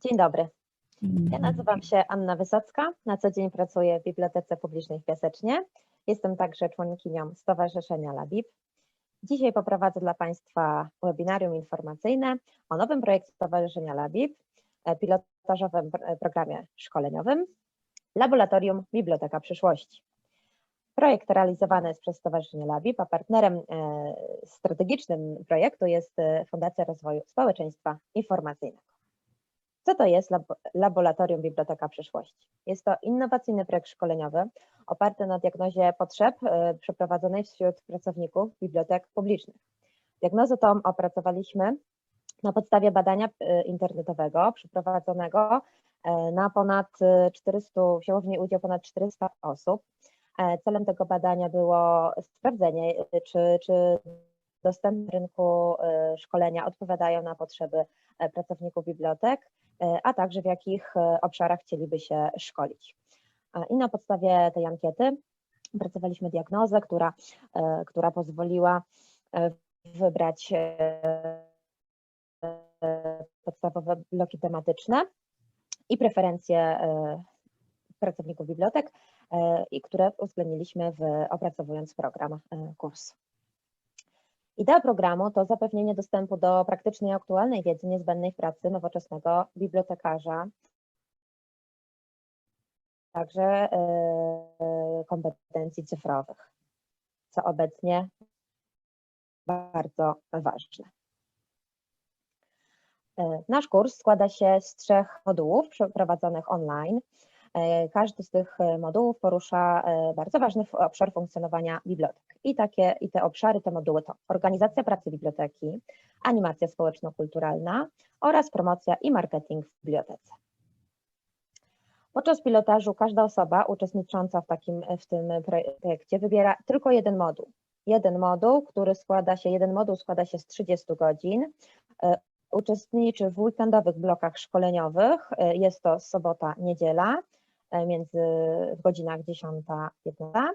Dzień dobry. Ja nazywam się Anna Wysocka. Na co dzień pracuję w Bibliotece Publicznej w Piasecznie. Jestem także członkinią Stowarzyszenia LABIB. Dzisiaj poprowadzę dla Państwa webinarium informacyjne o nowym projekcie Stowarzyszenia LABIB, e, pilotażowym pr- programie szkoleniowym Laboratorium Biblioteka Przyszłości. Projekt realizowany jest przez Stowarzyszenie LABIB, a partnerem e, strategicznym projektu jest e, Fundacja Rozwoju Społeczeństwa Informacyjnego. Co to jest lab Laboratorium Biblioteka Przyszłości? Jest to innowacyjny projekt szkoleniowy oparty na diagnozie potrzeb e, przeprowadzonej wśród pracowników bibliotek publicznych. Diagnozę tą opracowaliśmy na podstawie badania e, internetowego przeprowadzonego e, na ponad e, 400, wzięło w niej udział ponad 400 osób. E, Celem tego badania było sprawdzenie, czy, czy dostępne rynku szkolenia odpowiadają na potrzeby e, pracowników bibliotek, a także w jakich e, obszarach chcieliby się szkolić. E, I na podstawie tej ankiety opracowaliśmy diagnozę, która, e, która pozwoliła e, wybrać e, e, podstawowe bloki tematyczne i preferencje e, pracowników bibliotek, e, i które uwzględniliśmy w opracowując program e, kursu. Idea programu to zapewnienie dostępu do praktycznej i aktualnej wiedzy niezbędnej w pracy nowoczesnego bibliotekarza, także e, kompetencji cyfrowych, co obecnie bardzo ważne. E, Nasz kurs składa się z trzech modułów przeprowadzonych online. E, Każdy z tych modułów porusza bardzo ważny obszar funkcjonowania bibliotek. I, takie, I te obszary, te moduły to organizacja pracy biblioteki, animacja społeczno-kulturalna oraz promocja i marketing w bibliotece. Podczas pilotażu każda osoba uczestnicząca w, takim, w tym projekcie wybiera tylko jeden moduł. Jeden moduł, który składa się, jeden moduł składa się z 30 godzin. E, Uczestniczy w weekendowych blokach szkoleniowych. E, Jest to sobota, niedziela e, między w godzinach 10-15.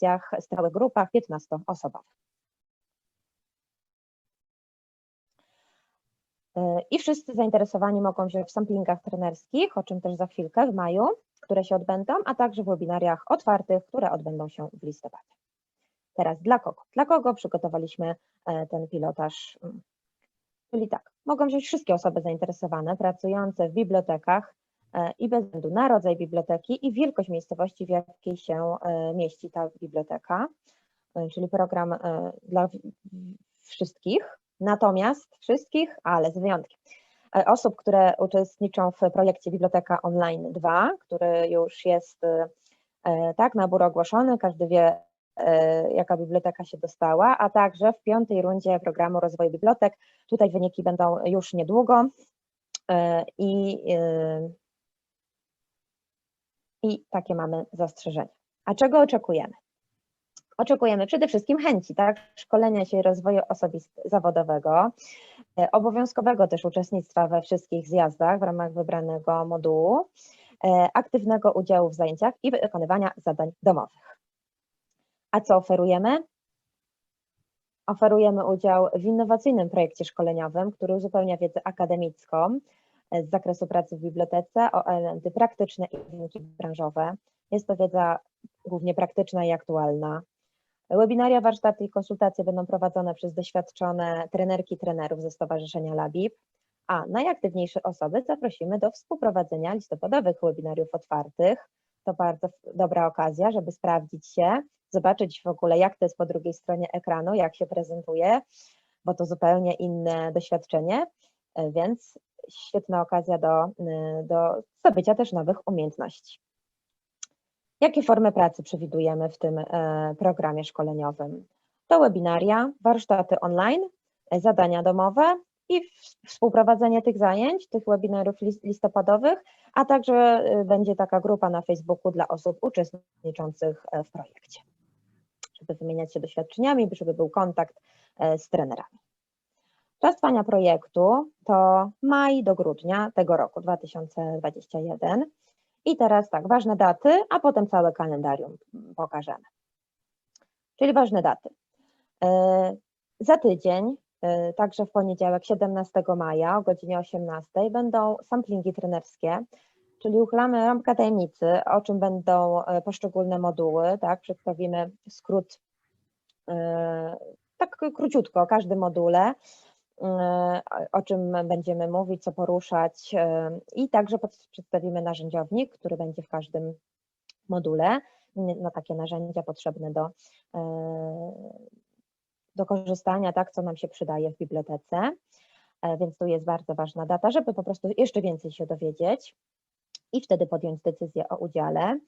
W stałych grupach 15-osobowych. E, I wszyscy zainteresowani mogą wziąć w samplingach trenerskich, o czym też za chwilkę w maju, które się odbędą, a także w webinariach otwartych, które odbędą się w listopadzie. Teraz dla kogo? Dla kogo przygotowaliśmy e, ten pilotaż? Mm. Czyli tak, mogą wziąć wszystkie osoby zainteresowane, pracujące w bibliotekach i bez względu na rodzaj biblioteki i wielkość miejscowości, w jakiej się e, mieści ta biblioteka, E, czyli program e, dla wszystkich, natomiast wszystkich, ale z wyjątkiem e, osób, które uczestniczą w projekcie Biblioteka Online 2, który już jest e, e, tak, nabór ogłoszony, każdy wie, e, jaka biblioteka się dostała, a także w piątej rundzie programu rozwoju bibliotek. Tutaj wyniki będą już niedługo e, i, e, i takie mamy zastrzeżenia. A czego oczekujemy? Oczekujemy przede wszystkim chęci, tak, szkolenia się i rozwoju osobist zawodowego, e, obowiązkowego też uczestnictwa we wszystkich zjazdach w ramach wybranego modułu, e, aktywnego udziału w zajęciach i wykonywania zadań domowych. A co oferujemy? Oferujemy udział w innowacyjnym projekcie szkoleniowym, który uzupełnia wiedzę akademicką z zakresu pracy w bibliotece o elementy praktyczne i wyniki branżowe. Jest to wiedza głównie praktyczna i aktualna. Webinaria, warsztaty i konsultacje będą prowadzone przez doświadczone trenerki, trenerów ze Stowarzyszenia LABIB, a najaktywniejsze osoby zaprosimy do współprowadzenia listopadowych webinariów otwartych. To bardzo dobra okazja, żeby sprawdzić się, zobaczyć w ogóle, jak to jest po drugiej stronie ekranu, jak się prezentuje, bo to zupełnie inne doświadczenie, więc świetna okazja do, y, do zdobycia też nowych umiejętności. Jakie formy pracy przewidujemy w tym e, programie szkoleniowym? To webinaria, warsztaty online, e, zadania domowe i współprowadzenie tych zajęć, tych webinarów lis- listopadowych, a także e, będzie taka grupa na Facebooku dla osób uczestniczących e, w projekcie, żeby wymieniać się doświadczeniami, żeby był kontakt e, z trenerami. Czas trwania projektu to maj do grudnia tego roku 2021 I teraz tak, ważne daty, a potem całe kalendarium pokażemy. Czyli ważne daty. E, Za tydzień, e, także w poniedziałek 17 maja o godzinie 18 będą samplingi trenerskie, czyli uchylamy rąbkę tajemnicy, o czym będą e, poszczególne moduły, tak, przedstawimy skrót, tak króciutko o każdym module, o czym będziemy mówić, co poruszać e, i także przedstawimy narzędziownik, który będzie w każdym module, na takie narzędzia potrzebne do, do korzystania, tak, co nam się przydaje w bibliotece. E, Więc tu jest bardzo ważna data, żeby po prostu jeszcze więcej się dowiedzieć i wtedy podjąć decyzję o udziale.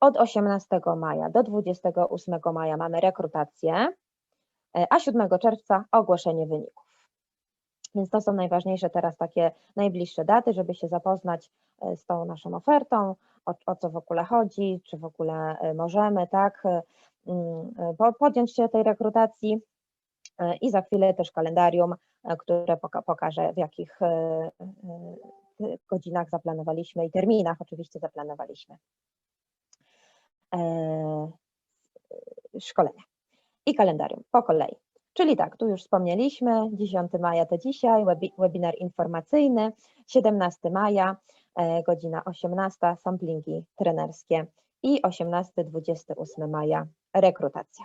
Od 18 maja do 28 maja mamy rekrutację, e, a 7 czerwca ogłoszenie wyników. Więc to są najważniejsze teraz takie najbliższe daty, żeby się zapoznać e, z tą naszą ofertą, o, o co w ogóle chodzi, czy w ogóle e, możemy, tak, e, mm, po- podjąć się tej rekrutacji i za chwilę też kalendarium, które poka- pokaże w jakich godzinach zaplanowaliśmy i terminach oczywiście zaplanowaliśmy szkolenia i kalendarium po kolei. Czyli tak, tu już wspomnieliśmy, 10 maja to dzisiaj, webi- webinar informacyjny, 17 maja, e, godzina 18, samplingi trenerskie i 18-28 maja rekrutacja.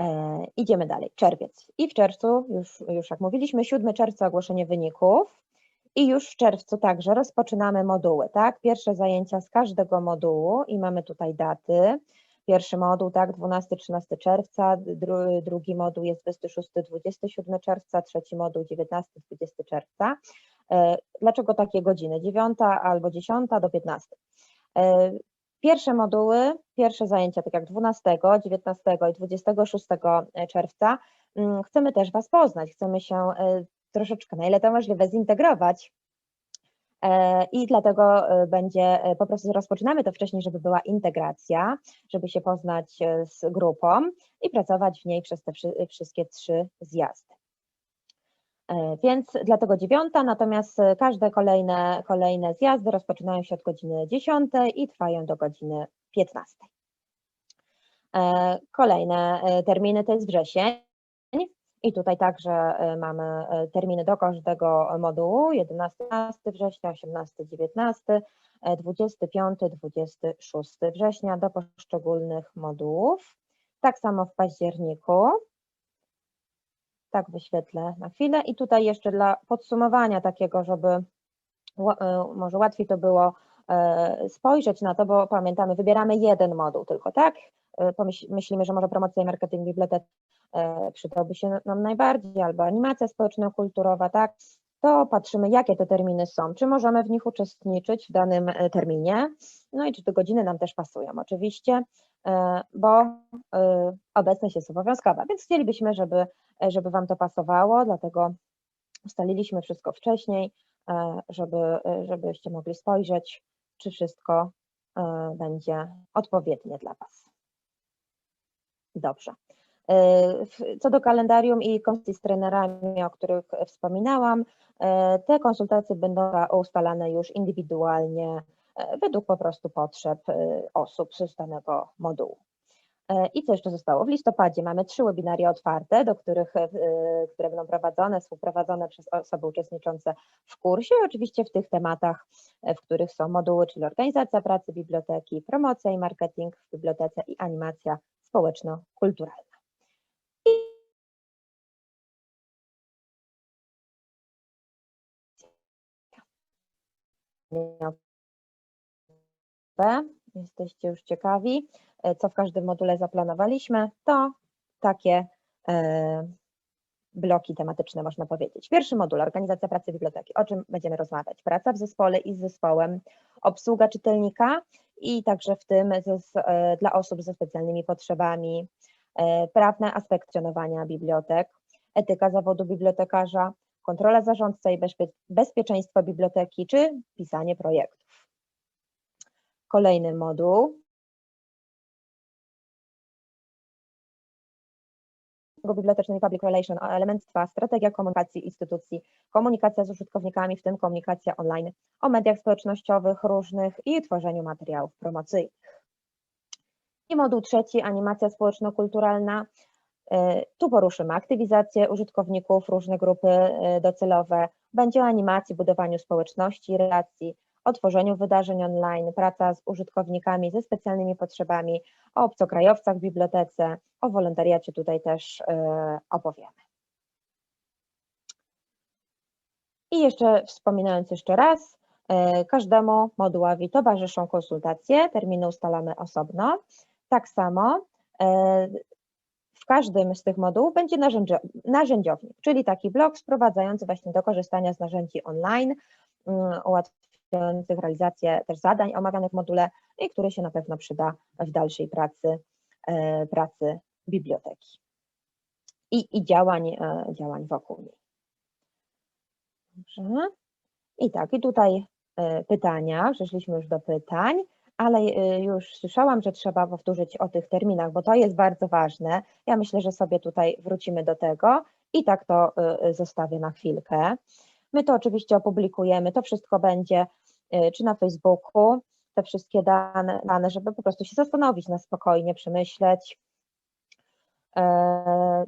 E, idziemy dalej, czerwiec. I w czerwcu, już, już jak mówiliśmy, 7 czerwca ogłoszenie wyników i już w czerwcu także rozpoczynamy moduły, tak? Pierwsze zajęcia z każdego modułu i mamy tutaj daty. Pierwszy moduł, tak, 12-13 czerwca, dru, drugi moduł jest 26-27 czerwca, trzeci moduł 19-20 czerwca. E, Dlaczego takie godziny? 9 albo 10 do 15. E, Pierwsze moduły, pierwsze zajęcia, tak jak 12, 19 i 26 czerwca, mm, chcemy też Was poznać, chcemy się e, troszeczkę, na ile to możliwe, zintegrować. E, I dlatego e, będzie, e, po prostu rozpoczynamy to wcześniej, żeby była integracja, żeby się poznać z grupą i pracować w niej przez te wszy- wszystkie trzy zjazdy. Więc dlatego dziewiąta, natomiast każde kolejne, kolejne zjazdy rozpoczynają się od godziny 10 i trwają do godziny 15. E, Kolejne terminy to jest wrzesień i tutaj także e, mamy e, terminy do każdego modułu 11 września, 18, 19, e, 25, 26 września do poszczególnych modułów. Tak samo w październiku. Tak wyświetlę na chwilę i tutaj jeszcze dla podsumowania takiego, żeby e, może łatwiej to było spojrzeć na to, bo pamiętamy, wybieramy jeden moduł tylko, tak? Myślimy, że może promocja i marketing bibliotek e, przydałby się nam najbardziej, albo animacja społeczno-kulturowa, tak? To patrzymy, jakie te terminy są, czy możemy w nich uczestniczyć w danym e, terminie, no i czy te godziny nam też pasują, oczywiście, e, bo e, obecność jest obowiązkowa, więc chcielibyśmy, żeby, e, żeby Wam to pasowało, dlatego ustaliliśmy wszystko wcześniej, e, żeby, e, żebyście mogli spojrzeć, czy wszystko e, będzie odpowiednie dla Was. Dobrze. Co do kalendarium i konsultacji z trenerami, o których wspominałam, e, te konsultacje będą ustalane już indywidualnie e, według po prostu potrzeb e, osób z danego modułu. I co jeszcze zostało? W listopadzie mamy trzy webinaria otwarte, do których, które będą prowadzone, współprowadzone przez osoby uczestniczące w kursie, oczywiście w tych tematach, w których są moduły, czyli organizacja pracy biblioteki, promocja i marketing w bibliotece i animacja społeczno-kulturalna. Jesteście już ciekawi, e, co w każdym module zaplanowaliśmy, to takie e, bloki tematyczne, można powiedzieć. Pierwszy moduł, organizacja pracy biblioteki. O czym będziemy rozmawiać? Praca w zespole i z zespołem, obsługa czytelnika i także w tym z, e, dla osób ze specjalnymi potrzebami, e, prawny aspekt funkcjonowania bibliotek, etyka zawodu bibliotekarza, kontrola zarządca i bezpie, bezpieczeństwo biblioteki, czy pisanie projektów. Kolejny moduł bibliotecznej public relation, elemenstwa, strategia komunikacji instytucji, komunikacja z użytkownikami, w tym komunikacja online, o mediach społecznościowych różnych i tworzeniu materiałów promocyjnych. I moduł trzeci, animacja społeczno-kulturalna. E, Tu poruszymy aktywizację użytkowników, różne grupy e, docelowe, będzie o animacji, budowaniu społeczności, relacji, o tworzeniu wydarzeń online, praca z użytkownikami ze specjalnymi potrzebami, o obcokrajowcach w bibliotece, o wolontariacie tutaj też e, opowiemy. I jeszcze wspominając jeszcze raz, każdemu modułowi towarzyszą konsultacje, terminy ustalamy osobno. Tak samo w każdym z tych modułów będzie narzędzio, narzędziownik, czyli taki blok sprowadzający właśnie do korzystania z narzędzi online, mm, ułatwiających realizację też zadań omawianych w module i który się na pewno przyda w dalszej pracy, e, pracy biblioteki i, i działań, e, działań wokół niej. Dobrze. I tak, i tutaj e, pytania, przeszliśmy już do pytań, ale e, już słyszałam, że trzeba powtórzyć o tych terminach, bo to jest bardzo ważne. Ja myślę, że sobie tutaj wrócimy do tego i tak to e, zostawię na chwilkę. My to oczywiście opublikujemy, to wszystko będzie czy na Facebooku, te wszystkie dane, dane, żeby po prostu się zastanowić na spokojnie, przemyśleć.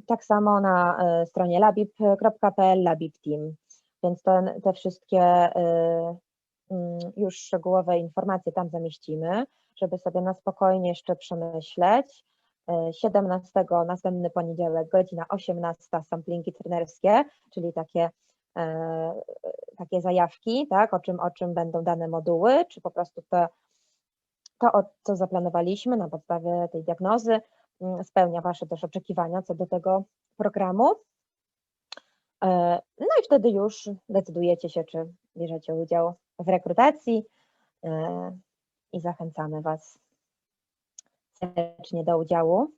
Tak samo na stronie labib.pl, labib team. Więc te, te wszystkie już szczegółowe informacje tam zamieścimy, żeby sobie na spokojnie jeszcze przemyśleć. 17 następny poniedziałek, godzina 18 samplingi trenerskie, czyli takie, takie zajawki, tak, o, czym, o czym będą dane moduły, czy po prostu to, to, co zaplanowaliśmy na podstawie tej diagnozy, spełnia Wasze też oczekiwania co do tego programu. No i wtedy już decydujecie się, czy bierzecie udział w rekrutacji i zachęcamy Was serdecznie do udziału.